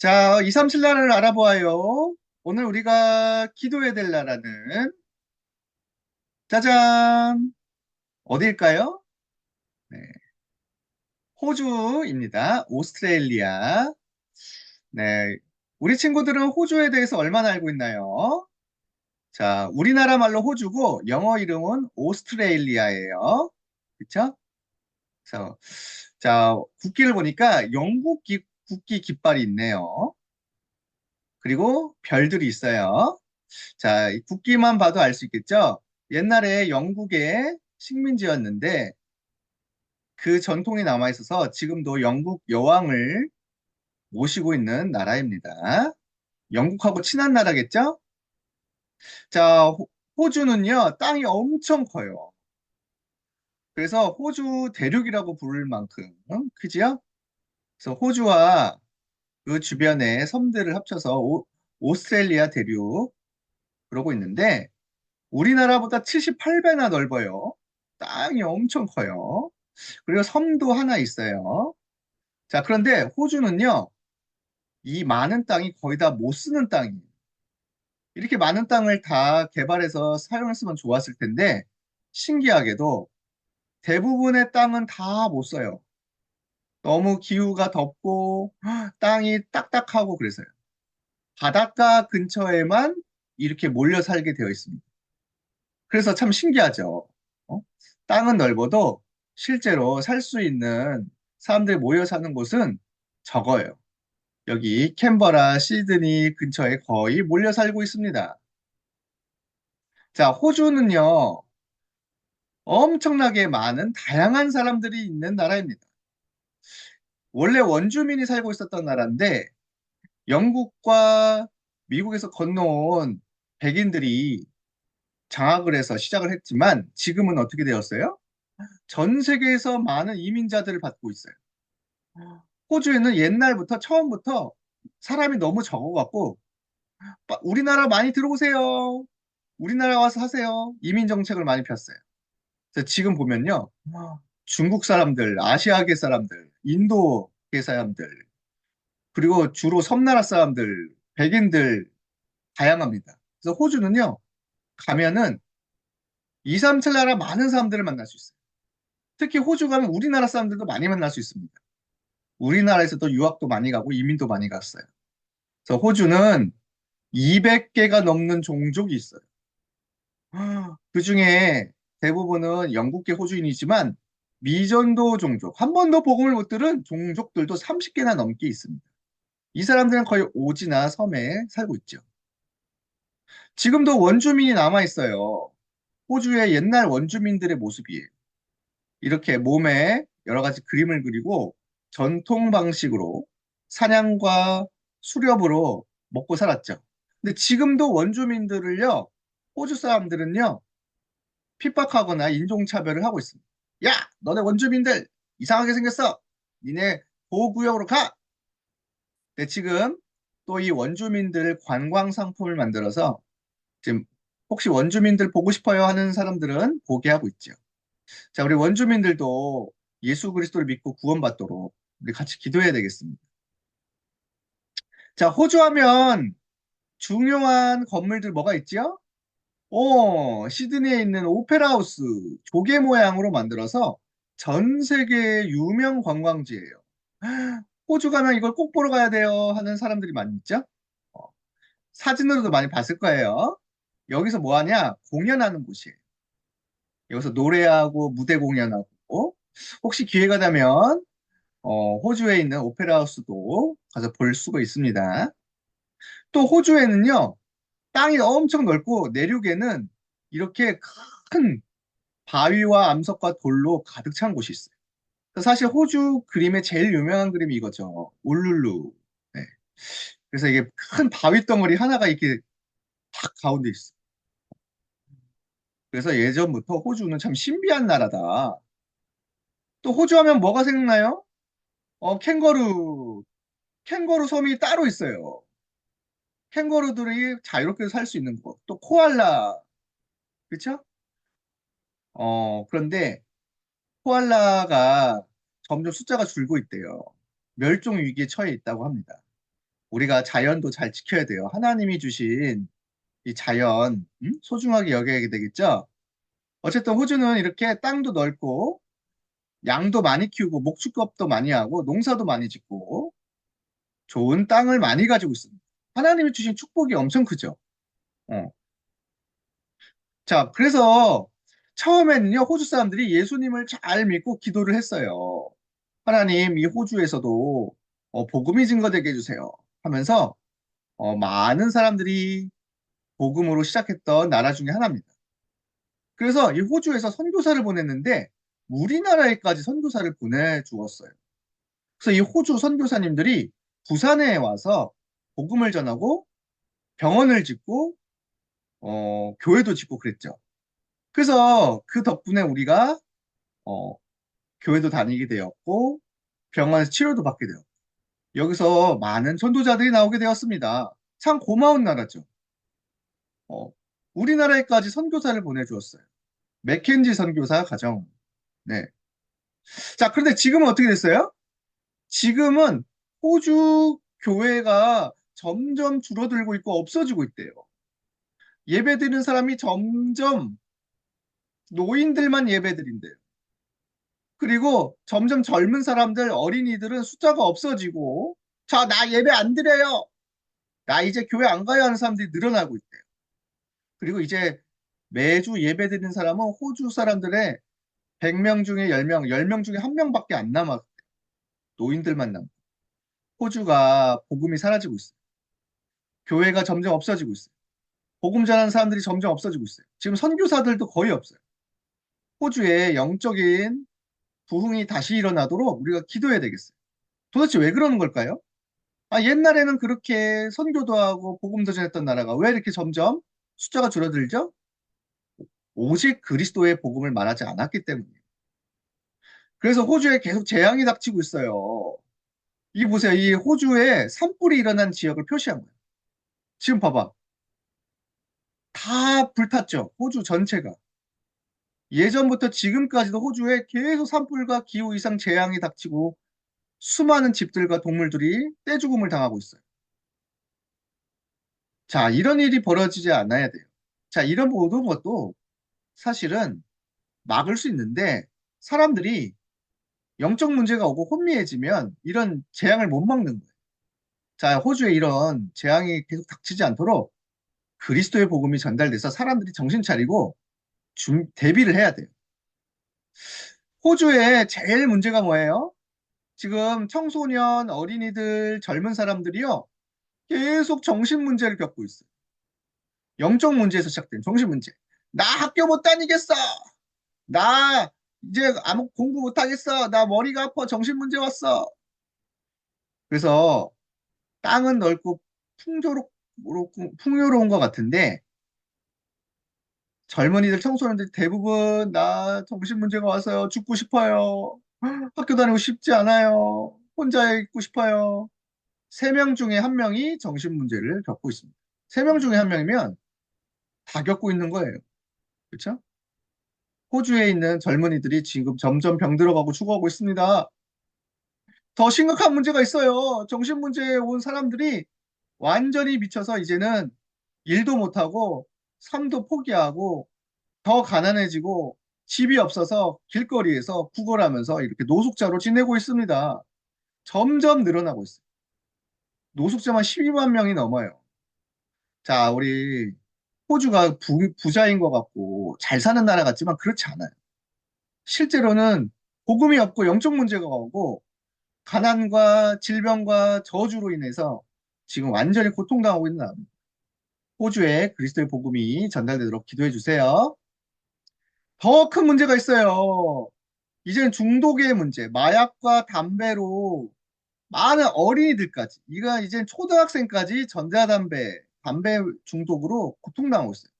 자, 2, 3, 7 나라를 알아보아요. 오늘 우리가 기도해야 될 나라는 짜잔! 어디일까요? 네, 호주입니다. 오스트레일리아. 네, 우리 친구들은 호주에 대해서 얼마나 알고 있나요? 자, 우리나라 말로 호주고 영어 이름은 오스트레일리아예요. 그쵸? 자, 국기를 보니까 영국 기- 국기 깃발이 있네요. 그리고 별들이 있어요. 자, 이 국기만 봐도 알 수 있겠죠? 옛날에 영국의 식민지였는데 그 전통이 남아 있어서 지금도 영국 여왕을 모시고 있는 나라입니다. 영국하고 친한 나라겠죠? 자, 호- 호주는요, 땅이 엄청 커요. 그래서 호주 대륙이라고 부를 만큼 크지요? 그래서 호주와 그 주변의 섬들을 합쳐서 오, 오스트레일리아 대륙 그러고 있는데 우리나라보다 78배나 넓어요. 땅이 엄청 커요. 그리고 섬도 하나 있어요. 자, 그런데 호주는요, 이 많은 땅이 거의 다 못 쓰는 땅이에요. 이렇게 많은 땅을 다 개발해서 사용했으면 좋았을 텐데, 신기하게도 대부분의 땅은 다 못 써요. 너무 기후가 덥고, 땅이 딱딱하고 그래서요. 바닷가 근처에만 이렇게 몰려 살게 되어 있습니다. 그래서 참 신기하죠. 어? 땅은 넓어도 실제로 살 수 있는 사람들이 모여 사는 곳은 적어요. 여기 캔버라, 시드니 근처에 거의 몰려 살고 있습니다. 자, 호주는요, 엄청나게 많은 다양한 사람들이 있는 나라입니다. 원래 원주민이 살고 있었던 나라인데, 영국과 미국에서 건너온 백인들이 장악을 해서 시작을 했지만, 지금은 어떻게 되었어요? 전 세계에서 많은 이민자들을 받고 있어요. 호주에는 옛날부터 처음부터 사람이 너무 적어갖고 빠- 우리나라 많이 들어오세요. 우리나라 와서 사세요. 이민 정책을 많이 폈어요. 지금 보면요. 중국 사람들, 아시아계 사람들, 인도계 사람들, 그리고 주로 섬나라 사람들, 백인들 다양합니다. 그래서 호주는요. 가면은 2, 3, 7 나라 많은 사람들을 만날 수 있어요. 특히 호주 가면 우리나라 사람들도 많이 만날 수 있습니다. 우리나라에서도 유학도 많이 가고 이민도 많이 갔어요. 그래서 호주는 200개가 넘는 종족이 있어요. 그 중에 대부분은 영국계 호주인이지만 미전도 종족, 한 번도 복음을 못 들은 종족들도 30개나 넘게 있습니다. 이 사람들은 거의 오지나 섬에 살고 있죠. 지금도 원주민이 남아 있어요. 호주의 옛날 원주민들의 모습이에요. 이렇게 몸에 여러 가지 그림을 그리고 전통 방식으로 사냥과 수렵으로 먹고 살았죠. 근데 지금도 원주민들을요, 호주 사람들은요, 핍박하거나 인종차별을 하고 있습니다. 야, 너네 원주민들 이상하게 생겼어. 니네 보호구역으로 가. 근데 지금 또 이 원주민들 관광 상품을 만들어서 지금 혹시 원주민들 보고 싶어요 하는 사람들은 보게 하고 있죠. 자, 우리 원주민들도 예수 그리스도를 믿고 구원받도록 우리 같이 기도해야 되겠습니다. 자, 호주 하면 중요한 건물들 뭐가 있죠? 어, 시드니에 있는 오페라 하우스 조개 모양으로 만들어서 전 세계 유명 관광지예요. 호주 가면 이걸 꼭 보러 가야 돼요 하는 사람들이 많이 있죠? 어, 사진으로도 많이 봤을 거예요. 여기서 뭐 하냐? 공연하는 곳이에요. 여기서 노래하고 무대 공연하고 혹시 기회가 되면 어, 호주에 있는 오페라 하우스도 가서 볼 수가 있습니다. 또 호주에는요, 땅이 엄청 넓고 내륙에는 이렇게 큰 바위와 암석과 돌로 가득 찬 곳이 있어요. 사실 호주 그림의 제일 유명한 그림이 이거죠. 울룰루. 네. 그래서 이게 큰 바위 덩어리 하나가 이렇게 탁 가운데 있어. 그래서 예전부터 호주는 참 신비한 나라다. 또 호주 하면 뭐가 생각나요? 어, 캥거루. 캥거루 섬이 따로 있어요. 캥거루들이 자유롭게 살 수 있는 곳. 또 코알라. 그쵸? 어, 그런데 코알라가 점점 숫자가 줄고 있대요. 멸종 위기에 처해 있다고 합니다. 우리가 자연도 잘 지켜야 돼요. 하나님이 주신 이 자연, 음? 소중하게 여겨야 되겠죠? 어쨌든 호주는 이렇게 땅도 넓고, 양도 많이 키우고, 목축업도 많이 하고, 농사도 많이 짓고, 좋은 땅을 많이 가지고 있습니다. 하나님이 주신 축복이 엄청 크죠? 어. 자, 그래서 처음에는요, 호주 사람들이 예수님을 잘 믿고 기도를 했어요. 하나님, 이 호주에서도 어, 복음이 증거되게 해주세요. 하면서 어, 많은 사람들이 복음으로 시작했던 나라 중에 하나입니다. 그래서 이 호주에서 선교사를 보냈는데 우리나라에까지 선교사를 보내주었어요. 그래서 이 호주 선교사님들이 부산에 와서 복음을 전하고 병원을 짓고 어, 교회도 짓고 그랬죠. 그래서 그 덕분에 우리가 어, 교회도 다니게 되었고 병원에서 치료도 받게 되었고 여기서 많은 전도자들이 나오게 되었습니다. 참 고마운 나라죠. 어, 우리나라에까지 선교사를 보내주었어요. 맥켄지 선교사 가정. 네. 자, 그런데 지금은 어떻게 됐어요? 지금은 호주 교회가 점점 줄어들고 있고 없어지고 있대요. 예배 드리는 사람이 점점 노인들만 예배 드린대요. 그리고 점점 젊은 사람들, 어린이들은 숫자가 없어지고, 자, 나 예배 안 드려요. 나 이제 교회 안 가요 하는 사람들이 늘어나고 있대요. 그리고 이제 매주 예배 드리는 사람은 호주 사람들의 100명 중에 10명, 10명 중에 1명밖에 안 남았대요. 노인들만 남고. 호주가 복음이 사라지고 있어요. 교회가 점점 없어지고 있어요. 복음 전하는 사람들이 점점 없어지고 있어요. 지금 선교사들도 거의 없어요. 호주의 영적인 부흥이 다시 일어나도록 우리가 기도해야 되겠어요. 도대체 왜 그러는 걸까요? 아, 옛날에는 그렇게 선교도 하고 복음도 전했던 나라가 왜 이렇게 점점 숫자가 줄어들죠? 오직 그리스도의 복음을 말하지 않았기 때문이에요. 그래서 호주에 계속 재앙이 닥치고 있어요. 이 보세요. 이 호주에 산불이 일어난 지역을 표시한 거예요. 지금 봐봐. 다 불탔죠. 호주 전체가. 예전부터 지금까지도 호주에 계속 산불과 기후 이상 재앙이 닥치고 수많은 집들과 동물들이 떼죽음을 당하고 있어요. 자, 이런 일이 벌어지지 않아야 돼요. 자, 이런 모든 것도 사실은 막을 수 있는데 사람들이 영적 문제가 오고 혼미해지면 이런 재앙을 못 막는 거예요. 자, 호주에 이런 재앙이 계속 닥치지 않도록 그리스도의 복음이 전달돼서 사람들이 정신 차리고 준, 대비를 해야 돼요. 호주에 제일 문제가 뭐예요? 지금 청소년, 어린이들, 젊은 사람들이요. 계속 정신 문제를 겪고 있어요. 영적 문제에서 시작된 정신 문제. 나 학교 못 다니겠어. 나 이제 아무 공부 못 하겠어. 나 머리가 아파. 정신 문제 왔어. 그래서 땅은 넓고 풍조롭, 풍요로운 것 같은데 젊은이들, 청소년들 대부분 나 정신 문제가 와서요. 죽고 싶어요. 학교 다니고 싶지 않아요. 혼자 있고 싶어요. 세 명 중에 한 명이 정신 문제를 겪고 있습니다. 세 명 중에 한 명이면 다 겪고 있는 거예요. 그렇죠? 호주에 있는 젊은이들이 지금 점점 병들어가고 죽어가고 있습니다. 더 심각한 문제가 있어요. 정신 문제에 온 사람들이 완전히 미쳐서 이제는 일도 못하고 삶도 포기하고 더 가난해지고 집이 없어서 길거리에서 구걸하면서 이렇게 노숙자로 지내고 있습니다. 점점 늘어나고 있어요. 노숙자만 12만 명이 넘어요. 자, 우리 호주가 부, 부자인 것 같고 잘 사는 나라 같지만 그렇지 않아요. 실제로는 복음이 없고 영적 문제가 오고 가난과 질병과 저주로 인해서 지금 완전히 고통당하고 있는. 호주에 그리스도의 복음이 전달되도록 기도해 주세요. 더 큰 문제가 있어요. 이제는 중독의 문제, 마약과 담배로 많은 어린이들까지, 이가 이제 초등학생까지 전자담배, 담배 중독으로 고통당하고 있어요.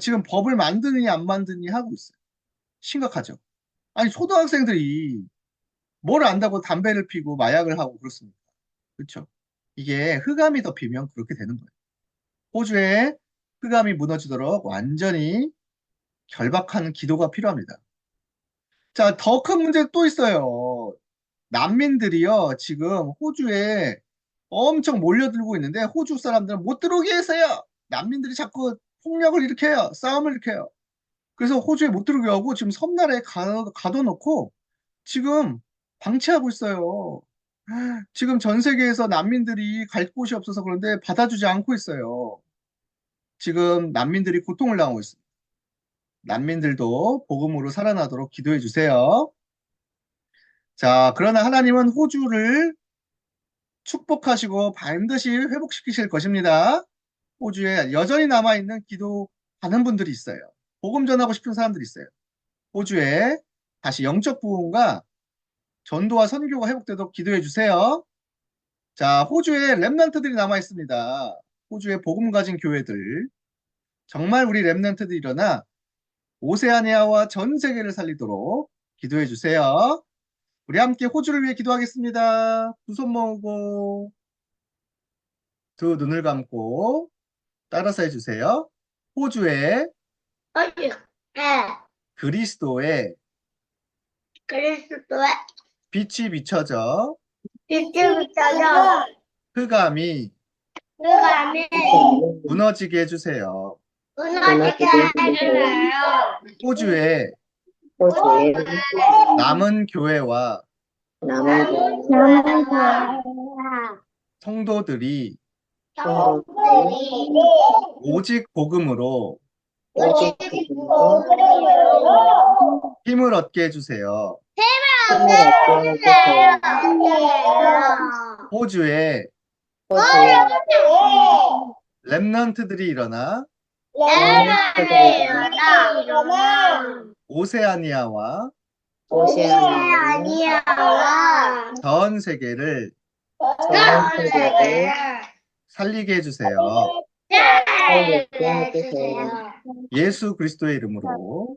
지금 법을 만드니 안 만드니 하고 있어요. 심각하죠. 아니, 초등학생들이 뭘 안다고 담배를 피고 마약을 하고 그렇습니까? 그렇죠. 이게 흑암이 덮이면 그렇게 되는 거예요. 호주의 흑암이 무너지도록 완전히 결박하는 기도가 필요합니다. 자, 더 큰 문제 또 있어요. 난민들이요, 지금 호주에 엄청 몰려들고 있는데 호주 사람들은 못 들어오게 해서요. 난민들이 자꾸 폭력을 일으켜요. 싸움을 일으켜요. 그래서 호주에 못 들어오게 하고 지금 섬나라에 가, 가둬놓고 지금 방치하고 있어요. 지금 전 세계에서 난민들이 갈 곳이 없어서 그런데 받아주지 않고 있어요. 지금 난민들이 고통을 당하고 있습니다. 난민들도 복음으로 살아나도록 기도해 주세요. 자, 그러나 하나님은 호주를 축복하시고 반드시 회복시키실 것입니다. 호주에 여전히 남아있는 기도 하는 분들이 있어요. 복음 전하고 싶은 사람들이 있어요. 호주에 다시 영적 부흥과 전도와 선교가 회복되도록 기도해 주세요. 자, 호주에 랩런트들이 남아 있습니다. 호주에 복음 가진 교회들. 정말 우리 랩런트들이 일어나 오세아니아와 전 세계를 살리도록 기도해 주세요. 우리 함께 호주를 위해 기도하겠습니다. 두 손 모으고 두 눈을 감고 따라서 해주세요. 호주에 호주, 에, 그리스도의 그리스도의 빛이 비춰져 빛부터져 흑암이 흑암이 무너지게 해주세요. 무너지게 해주세요. 호주에 호주에 남은 교회와 남은 성도들이 성도들이 오직 복음으로 오직 복음으로 힘을 얻게 해주세요. 해주세요. 호주에 랩런트들이 일어나 오세아니아와 전 세계를 전 세계를 살리게 해주세요. 살리게 해주세요. 예수 그리스도의 이름으로